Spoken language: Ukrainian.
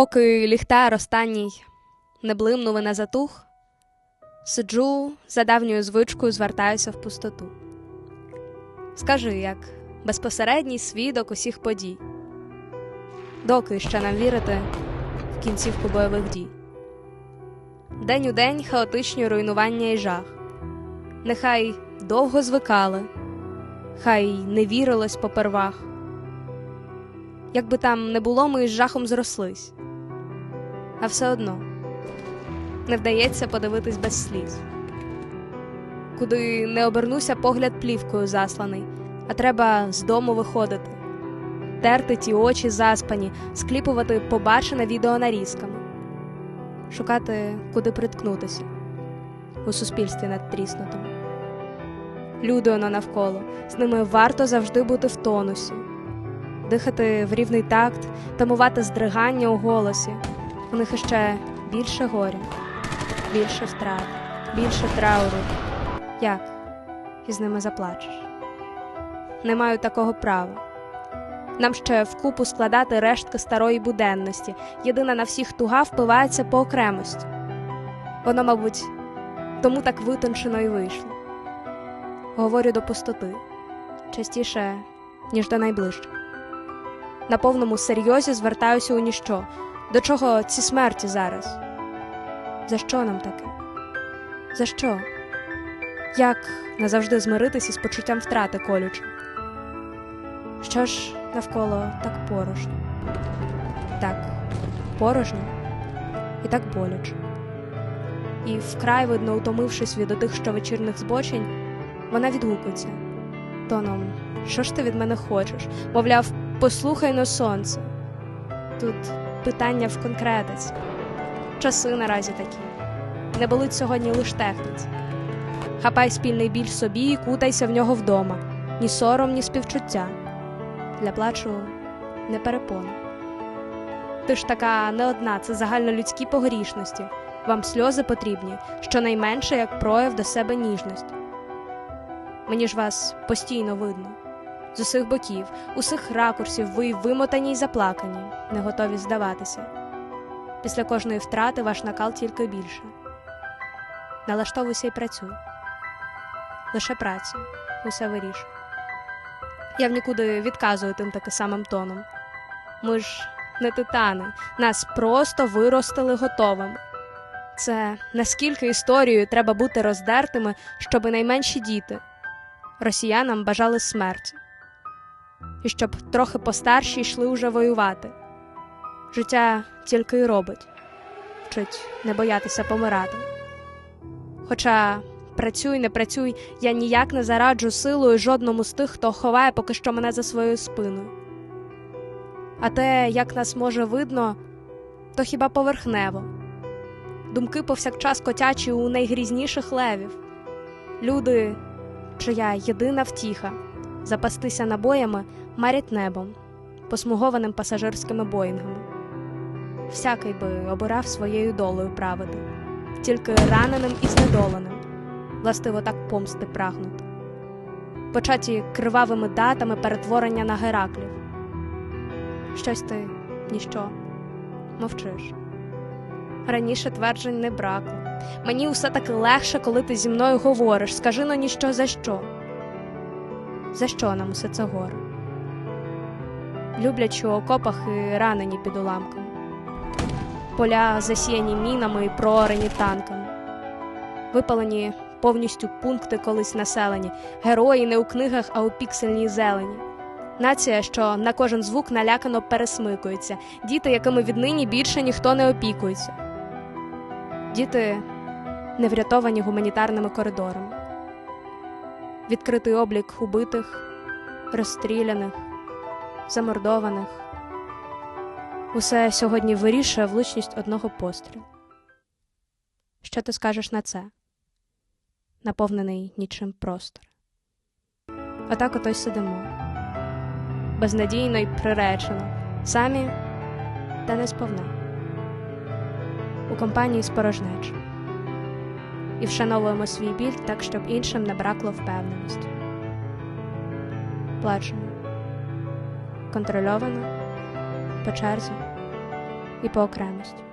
Поки ліхтар останній не блимнув і не затух, сиджу за давньою звичкою, звертаюся в пустоту. Скажи, як безпосередній свідок усіх подій, доки ще нам вірити в кінцівку бойових дій. День у день хаотичні руйнування і жах. Нехай довго звикали, хай не вірилось попервах. Якби там не було, ми з жахом зрослись, а все одно не вдається подивитись без сліз. Куди не обернуся погляд плівкою засланий, а треба з дому виходити, терти ті очі заспані, скліпувати побачене відео нарізками, шукати, куди приткнутися у суспільстві надтріснутому. Люди воно навколо, з ними варто завжди бути в тонусі, дихати в рівний такт, тамувати здригання у голосі. У них іще більше горя, більше втрат, більше трауру. Як із ними заплачеш? Не маю такого права. Нам ще вкупу складати рештки старої буденності. Єдина на всіх туга впивається по окремості. Воно, мабуть, тому так витончено і вийшло. Говорю до пустоти частіше, ніж до найближчих. На повному серйозі звертаюся у ніщо. До чого ці смерті зараз? За що нам таке? За що? Як назавжди змиритись із почуттям втрати колюче? Що ж навколо так порожньо? Так, порожньо і так боляче. І вкрай видно, утомившись від отих щовечірних збочень, вона відгукується тоном, що ж ти від мене хочеш? Мовляв, послухай но сонце. Тут питання в конкретиці. Часи наразі такі. Не болить сьогодні лиш техніці. Хапай спільний біль собі і кутайся в нього вдома, ні сором, ні співчуття. Для плачу не перепона. Ти ж така не одна, це загальнолюдські погрішності. Вам сльози потрібні, щонайменше як прояв до себе ніжності. Мені ж вас постійно видно. З усіх боків, усіх ракурсів ви вимотані й заплакані, не готові здаватися. Після кожної втрати ваш накал тільки більше. Налаштовуйся і працюй. Лише праця усе вирішує. Я в нікуди відказую тим таки самим тоном. Ми ж не титани, нас просто виростили готовими. Це наскільки історією треба бути роздертими, щоби найменші діти росіянам бажали смерті, і щоб трохи постарші йшли уже воювати. Життя тільки й робить, вчить не боятися помирати. Хоча працюй, не працюй, я ніяк не зараджу силою жодному з тих, хто ховає поки що мене за своєю спиною. А те, як нас може видно, то хіба поверхнево. Думки повсякчас котячі у найгрізніших левів. Люди, чия єдина втіха, запастися набоями марять небом, посмугованим пасажирськими боїнгами. Всякий би обирав своєю долею правити, тільки раненим і знедоленим, властиво так помсти прагнути, початі кривавими датами перетворення на Гераклів. Щось ти ніщо мовчиш. Раніше тверджень не бракло. Мені усе таки легше, коли ти зі мною говориш. Скажи но ніщо за що. За що нам усе це горе? Люблячи у окопах і ранені під уламками, поля засіяні мінами і проорені танками, випалені повністю пункти колись населені, герої не у книгах, а у піксельній зелені. Нація, що на кожен звук налякано пересмикується, діти, якими віднині більше ніхто не опікується. Діти не врятовані гуманітарними коридорами, відкритий облік убитих, розстріляних, замордованих. Усе сьогодні вирішує влучність одного пострілу. Що ти скажеш на це? Наповнений нічим простор. Отак ото й сидимо безнадійно й приречено, самі та не сповна, у компанії спорожнеч і вшановуємо свій біль так, щоб іншим не бракло впевненості. Плачемо контрольовано, по черзі, і по окремості.